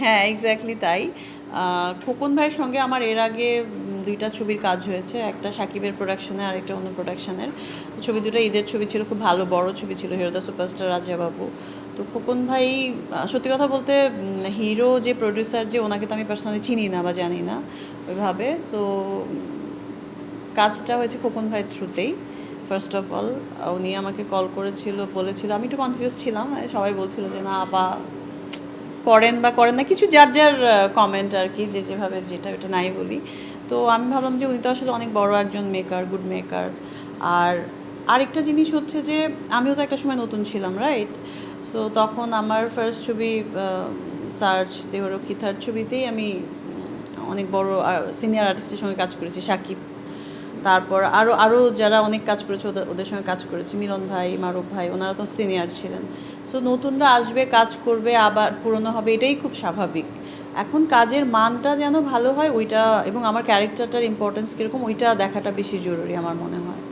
হ্যাঁ এক্স্যাক্টলি তাই। খোকন ভাইয়ের সঙ্গে আমার এর আগে দুইটা ছবির কাজ হয়েছে। একটা সাকিবের প্রোডাকশনে আর একটা অন্য প্রোডাকশনের ছবি দুটো ঈদের ছবি ছিল, খুব ভালো, বড় ছবি ছিল হিরোদা সুপারস্টার রাজা বাবু তো খোকন ভাই সত্যি কথা বলতে হিরো যে প্রডিউসার যে ওনাকে তো আমি পার্সোনালি চিনি না বা জানি না ওইভাবে। সো কাজটা হয়েছে খোকন ভাইয়ের থ্রুতেই ফার্স্ট অফ অল উনি আমাকে কল করেছিল, বলেছিল, আমি একটু কনফিউজ ছিলাম, সবাই বলছিল যে, না বা করেন বা করেন না, কিছু যার যার কমেন্ট আর কি, যে যেভাবে যেটা ওটা নাই বলি। তো আমি ভাবলাম যে উনি তো আসলে অনেক বড় একজন মেকার গুড মেকার আর আরেকটা জিনিস হচ্ছে যে, আমিও তো একটা সময় নতুন ছিলাম রাইট সো তখন আমার ফার্স্ট ছবি সার্চ দেহরক্ষিতার ছবিতেই আমি অনেক বড় সিনিয়র আর্টিস্টের সঙ্গে কাজ করেছি, সাকিব। তারপর আরও আরও যারা অনেক কাজ করেছে, ওদের সঙ্গে কাজ করেছে। মিলন ভাই, মারুফ ভাই, ওনারা তো সিনিয়র ছিলেন। সো নতুনরা আসবে, কাজ করবে, আবার পুরনো হবে, এটাই খুব স্বাভাবিক। এখন কাজের মানটা যেন ভালো হয়, ওইটা, এবং আমার ক্যারেক্টারটার ইম্পর্টেন্স কীরকম, ওইটা দেখাটা বেশি জরুরি আমার মনে হয়।